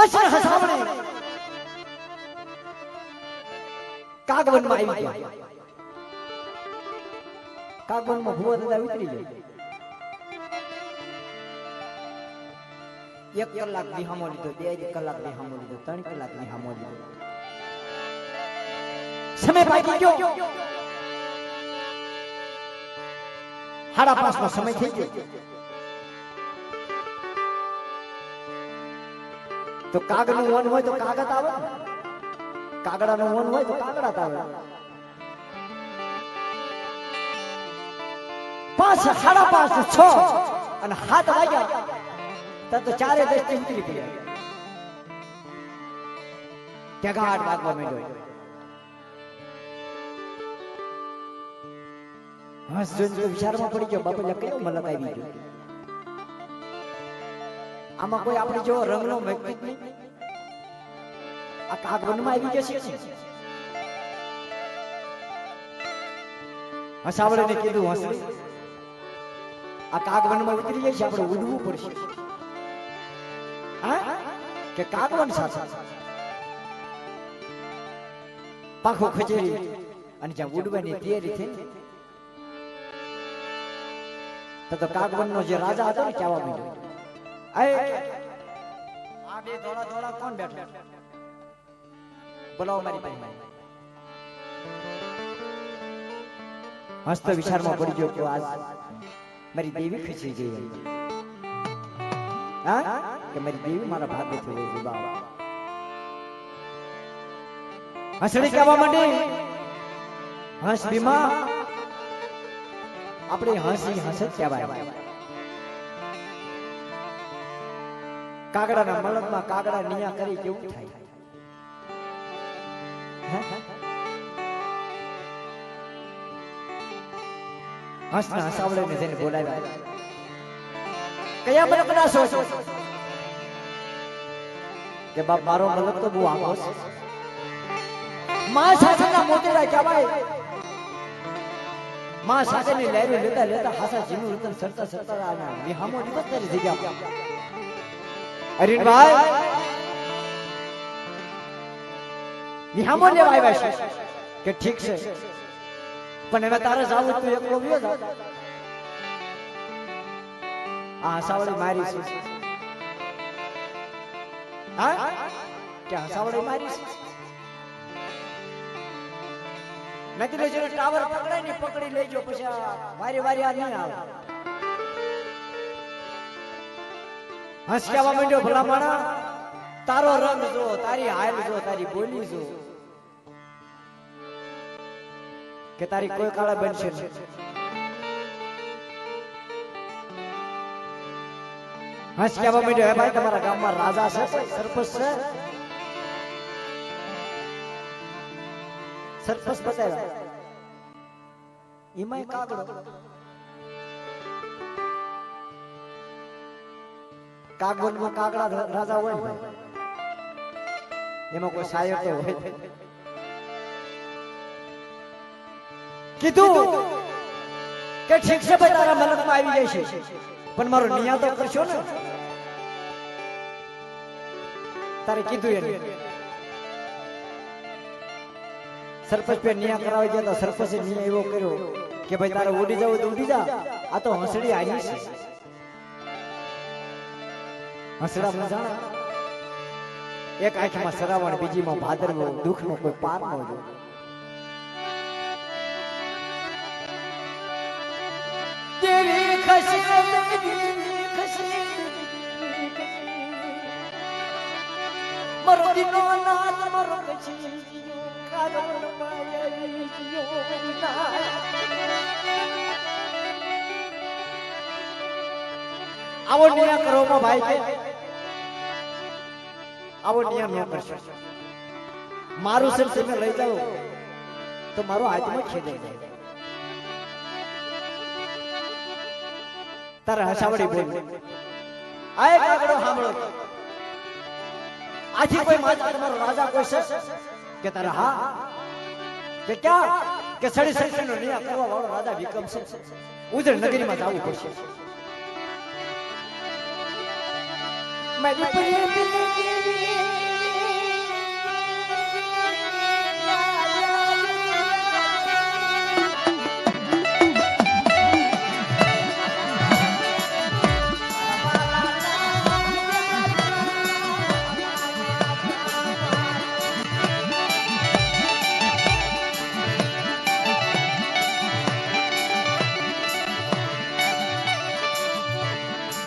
હસણ હસામણી કાગવનમાં આવી ગયા કાગવનમાં ભુવા દાદા ઉતરી ગયા. એક કલાક વિહામો લીધો બે કલાક વિહામો લીધો ત્રણ કલાક વિહામો લીધો. સમય પાકી ગયો. સાડા પાંચ નો સમય થઈ ગયો. તો કાગળનું વન હોય તો કાગળ આવે. કાગડા નું વન હોય તો કાગડા આવે. પાંચ, સાડા પાંચ, છ. અને હાથ વાગ્યા. ત્યાં તો ચારે દ્રષ્ટિ ઉતરી ગયા. ત્યાં વાગવા માંડ્યો. હસ જો વિચારમાં પડી ગયો બાપા કયો મલક આવી ગયો આમાં કોઈ આપણે જેવો રંગનો વ્યક્તિ નહીં આ કાગ વનમાં આવી જશે છે હસાવડે કીધું હસડી આ કાગ વનમાં ઉતરી જાય છે આપણે ઉડવું પડશે. હા? કે કાગવન સાથે? પાખો ખચેરી અને જ્યાં ઉડવાની તૈયારી થઈ તો કાગવન નો જે રાજા હતો ને કહેવા માંડ્યો. આ બે ધોળા ધોળા કોણ બેઠો? બોલાવો મારી પાસે. હસ્ત વિચારમાં પડી ગયો કે આજ મારી દેવી ખુશી ગઈ હા? કે મારી દેવી મારા ભાગે થઈ ગઈ બાબા હસડી કહેવા માંડી. હંસ બીમા આપણે હસી હસ જ કહેવાય. કાગડાના મલકમાં કાગડા નિયા કરી કેવું થાય? હસના હસાવડે ને જેને બોલાવ્યા. કયા મલકના છો? કે બાપ, મારો મલક તો બહુ આખો છે. માં સાથેના મોટેરા કહેવાયમાં સાથેની લહેરી લેતા લેતા હાસા જીનું રતન સરતા સરતા આના વિહામો દિવસ તારી જગ્યા અરીનભાઈ વિહામો લેવા આવ્યા છે. કે ઠીક છે. પણ હવે તારે જાવું તું એકલો ગયો જા આ હસાવડી મારી છે. હા? કે હસાવડી મારી છે? જેને ટાવર પકડાય ને પકડી લેજો પછી વારી વારી આ નહીં આવે. હસ કહેવા માંડ્યો ભલા માણા તારો રંગ જો, તારી હાલ જો, તારી બોલી જો. કે તારી કોઈ કાળા બનશે નહીં. હસ કહેવા માંડ્યો, હે ભાઈ, તમારા ગામમાં રાજા છે સરપંચ છે? સરપંચ બતાવ્યા. એમાં કાગડો. કાગવનમાં કાગડા રાજા હોય એમાં કોઈ શાયર તો હોય કીધું કે ઠીક છે ભાઈ, તારા મનમાં આવી જાય છે. પણ મારો નિયા તો કરશો ને. તારે કીધું એને. સરપંચ પે નિયા કરાવી ગયા તો સરપંચે નિયા એવો કર્યો કે ભાઈ, તારે ઉડી જવું તો ઉડી જા. આ તો હંસડી આવી છે. હસડા મજાણા એક આંખમાં સરાવણ, બીજીમાં ભાદરવો, દુઃખનો કોઈ પાર ન જો દેવી ખસી મરો દીનો નાથ મરો આવો નિયા કરો ભાઈ. આવો નિયમ ન કરશો. મારું સર તમે લઈ જાઓ, તો મારો હાથમાં ખેદાઈ જાય. તારા હસાવડી બોલ. આ એક આગળ સાંભળો આથી કોઈ માતા તમારો રાજા કોઈ છે કે તારા હા? કે ક્યાં? કે સડી સડી નો નિયા કરવા વાળો રાજા વિક્રમ છે? ઉજળ નગરીમાં જવું પડશે. મારી પ્રેમ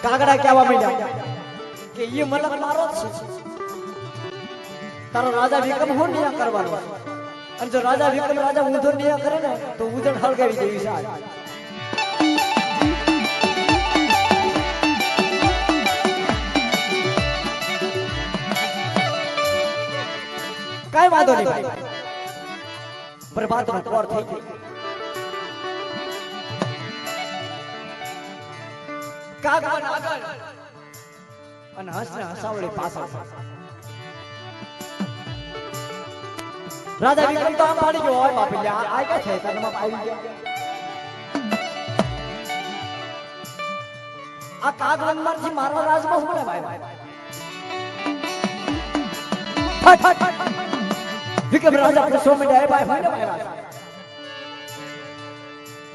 કાગડા કહેવા માંડ્યા કે એ મલક મારો છે. તારો રાજા વિક્રમ હું નિયા કરવાનો અને જો રાજા વિક્રમ રાજા ઊંધો નિયા કરે ને, તો ઉજળ હળગાવી દેવી આજ. કાંઈ વાંધો નહીં ભાઈ. પ્રભાતનો પોર થઈ ગઈ. કાગવન આગળ. અને હસને હસાવડી પાછળ. રાજા વિક્રમ તો આમ પાડી ગયો હોય બાપી આ આ કે છે? તનમાં પાડી ગયો આ કાગવનમાંથી મારા રાજમાં શું ભાઈ. વિક્રમ રાજા પૂછવા માંડ્યા, "એ ભાઈ હોય ને ભાઈ. રાજા?"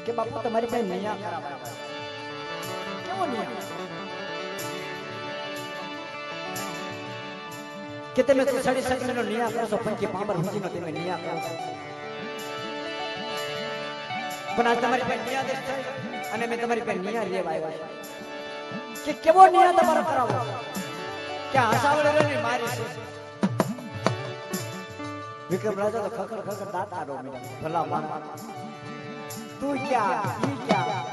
કે બાપુ તમારી પાસે નિયા કરાવે કેવો નિયમ કે તમે તો સડી સડીનો નિયા કરો છો પંખી પાંબર હુજીનો તમે નિયા કરો છો? પણ આ તમારી પાસે નિયા દેશ અને મેં તમારી પાસે નિયા લેવા આવ્યા કે કેવો નિયા તમારો કરાવો? કે હસાવડે ને મારી છે? વિક્રમ રાજા તો ખખર ખખર દાતા રો ભલા માન તું ક્યાં? ઈ ક્યાં?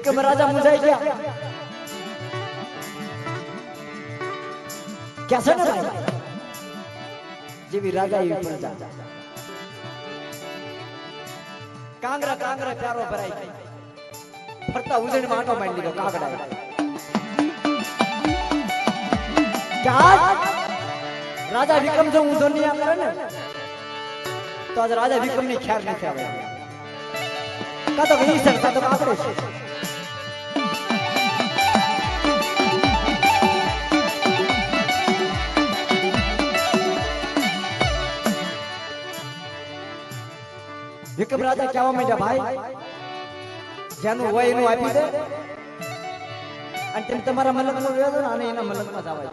વિક્રમ રાજા મુંજાઈ ગયા. કેસે ને ભાઈ જેવી રાજા એવી પ્રજા કાંગરા કાંગરા, પ્યારો ભરાઈ ફરતા ઉજણમાં આટો મારી લીધો કાગડા રાજા વિક્રમ જો ઊંધો નહીં કરે ને? તો આજે રાજા વિક્રમની ખ્યાલ નથી આવે કાં તો ઈ સર કાં તો છે. વિક્રમ રાજા કહેવા માંડ્યા ભાઈ. જેનું હોય એનું આપી દે. અને તેમ તમારા મલકમાં ને અને એના મલકમાં જવા દે.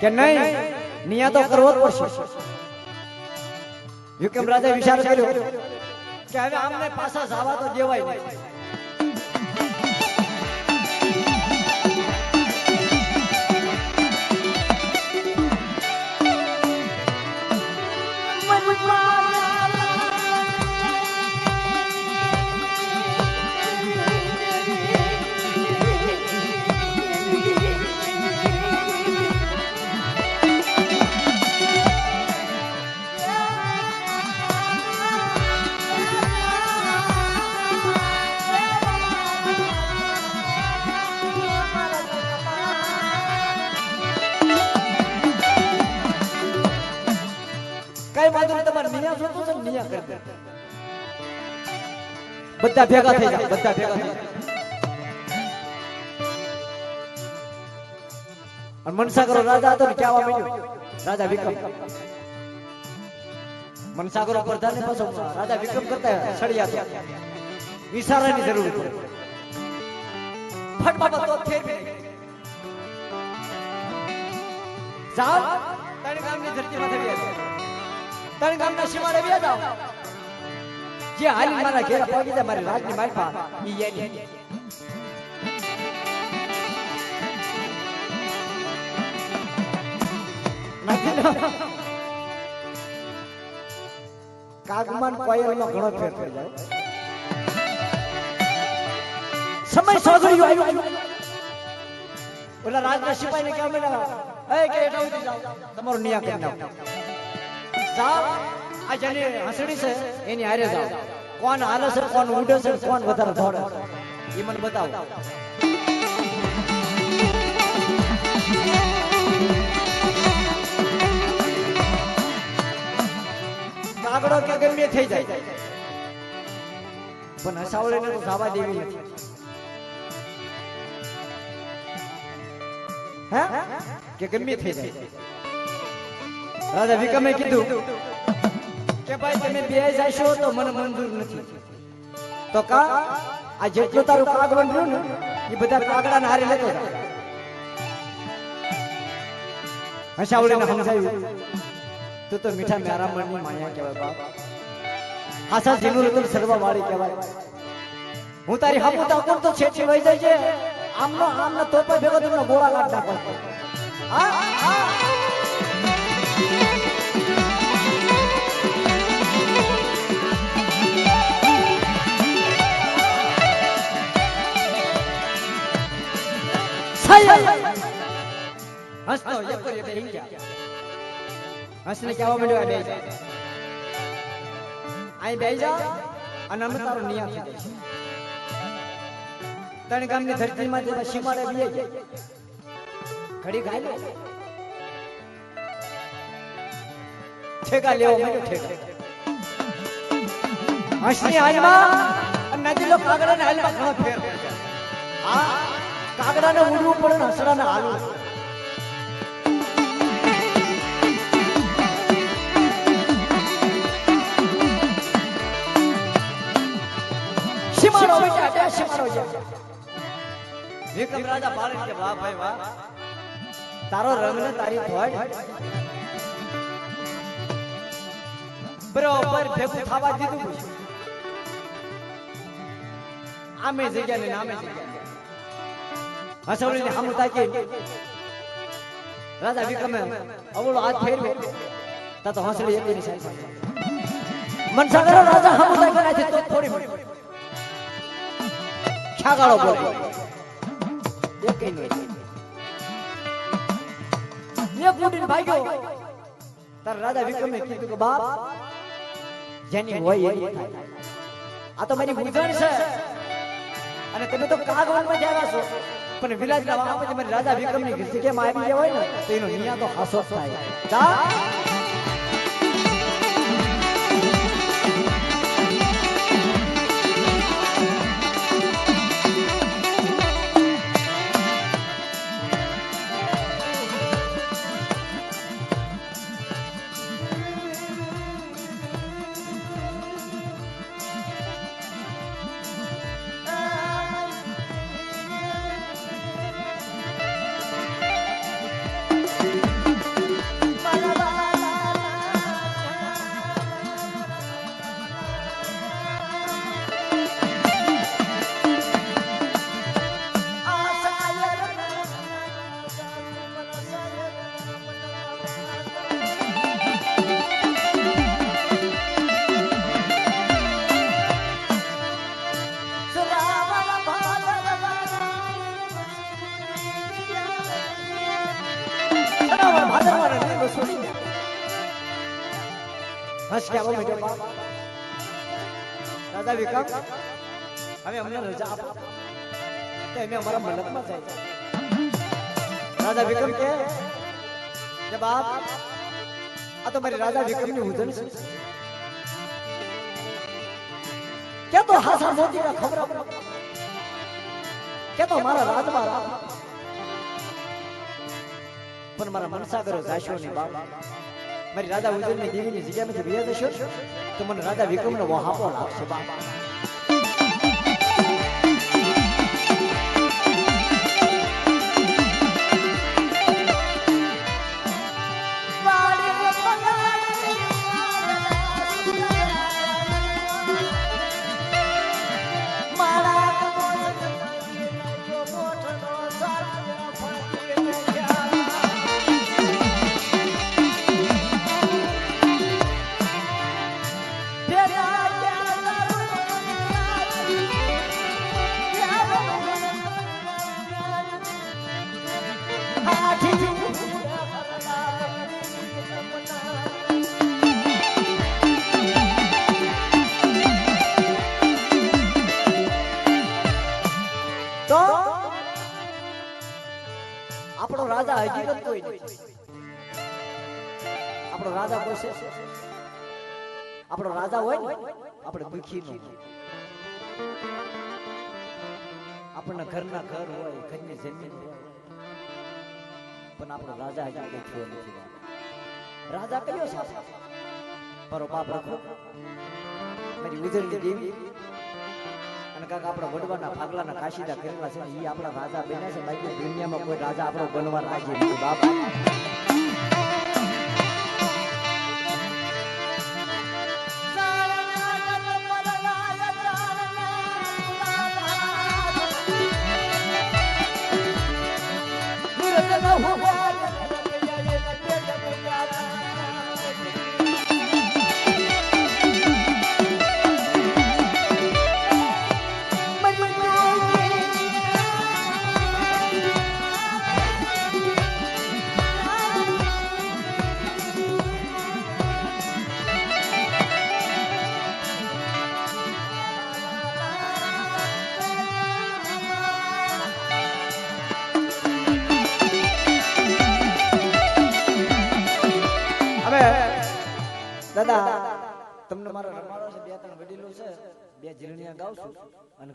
કે નહીં, નિયા તો કરવો જ પડશે. વિક્રમ રાજા વિચાર કર્યો. કે હવે આમને પાછા જવા તો દેવાય નહીં. બધા ભેગા થઈ જાય બધા ભેગા થઈ અને મનસાગરો રાજા હતો ને, કહેવા માંડ્યો. રાજા વિક્રમ. મનસાગરો પ્રધાન ને પાછો રાજા વિક્રમ કરતા સળિયા થયા વિસારાની જરૂર પડે. ફટફટ તો ફેર. જાઓ. ત્રણ ગામની ધરતીમાં થઈ ગયા ત્રણ ગામના સીમાડે બે જાવ જે હાલી મારા ઘેરા પગી જાય મારી રાજની માલપા ઈ એની? કાગમાન કોયલમાં ઘણો ફેર થઈ જાય. સમય સોધડ્યો આવ્યો. ઓલા રાજના સિપાહીને માંડ્યા એ કે ઉતરી જાઓ. તમારો નિયા કરી નાખો. જાઓ આ જેની હસડી છે, એની હારે જાવ. કોણ હાલે છે, કોણ ઉડે છે, કોણ વધારે દોડે એ મને બતાવો. કાગડો કે ગમે થઈ જાય. પણ હસાવળીને તો જવા દેવી નથી. હે? કે ગમે થઈ જાય. રાજા વિક્રમે કીધું કે ભાઈ, તમે બે જશો તો મને મંજૂર નથી. તો કા, આ જેટલું તારું કાગડો રહ્યું ને, એ બધા કાગડા હારે લેતો જા. સમજાયું, તું તો મીઠા મેરા મનની માયા કહેવાય, બાપ. આશા જીનું રતન સર્વ વાળી કહેવાય. હું તારી હમુતા કોણ તો છેટી વહી જાય છે. આમનો આમનો તોપા ભેગો તમને ગોળા કાઢ નાખો હા હા. હસતો એક પર એક રહી ગયા હસને કહેવા માંડ્યો, આ બે આઈ બે જા, અને અમે તારો નિયમ થઈ જઈશું. ત્રણ ગામની ધરતીમાં જેવા સીમાડે બીએ જાય. ઘડી ગાય લે ઠેકા લેવો માંડ્યો, ઠેકા. હસની હાલમાં નદી લો નદીલો કાગડાને હાલમાં ઘણો ફેર. હા? કાગડાને ઉડવું પડે ને હસડાને હાલવું. સીમાડો બેટા બે સીમાડો છે. વિક્રમ રાજા પાડે કે વાહ ભાઈ વાહ. તારો રંગ ને તારી ધોડ બરોબર ભેગું થવા દીધું આમે જગ્યા ને નામે જગ્યા હસવડી ને હમ તાકી. રાજા વિક્રમે અવળો હાથ ફેરવે. તા તો હસડી એકની સાઈડ મનસા કરો રાજા હમ તાકી નાખી તો થોડી મળી ખ્યાગાળો બોલે. એક કઈ નહીં. એક ઉડીને ભાગ્યો. તાર રાજા વિક્રમે કીધું કે, બાપ, જેની હોય એની થાય. આ તો મારી મૂંઝવણ છે. અને તમે તો કાગવનમાં જ આવ્યા છો. પણ વાળા પછી મારી રાજા વિક્રમની જગ્યામાં આવી ગયા હોય ને, તો એનો નિયા તો હાસો થાય. વિક્રમ હવે અમને રજા આપો. તો અમે અમારા મલકમાં જાય રાજા વિક્રમ કે કે બાપ, આ તો મારી રાજા વિક્રમની ઉજન છે. કે તો હાસા મોતી ના ખબર. કે તો મારા રાજમાં રાખ. પણ મારા મનસાગરો જાશો ને બાપ. મારી રાજા ઉજ્જૈનની દેવીની જગ્યામાંથી બીજા જશો, તો મને રાજા વિક્રમનો વહાપો લાગશે, બાપ. આપણે આપણા ઘરના ઘર હોય, ઘરની જમીન હોય. પણ આપણો રાજા હજી કઈ થયો નથી. રાજા કયો છે? મારો બાપ રાખો. મારી ઉજળની દેવી. અને કાંક આપણા વડવાના ભાગલાના કાશીદા કરેલા છે એ આપણા રાજા બન્યા છે. બાકી દુનિયામાં કોઈ રાજા આપણો બનવા રાજી નથી. બાપ.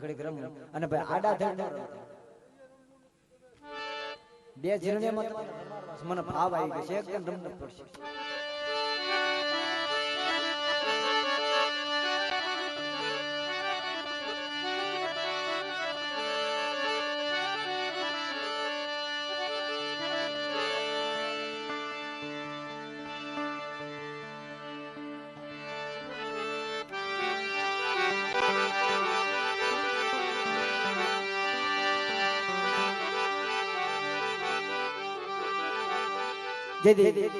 ઘડીક રમું અને ભાઈ આડા ધડ બે છે. મને ભાવ આવી ગયો છે. એકદમ રમવું પડશે. તેથી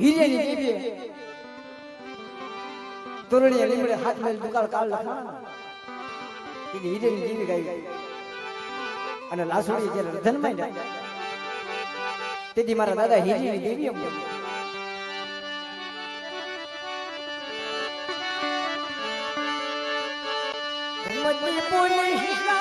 હીરેની દીવી. તોરણીએ લીમડે હાથ મેલ દુકાળ કાળ લખવાના એટલે હીરેની દીવી ગાઈ. અને લાસોડી જ્યારે રધનમાં તેથી મારા દાદા હીરેની દીવી એમ મજબૂત પૂરી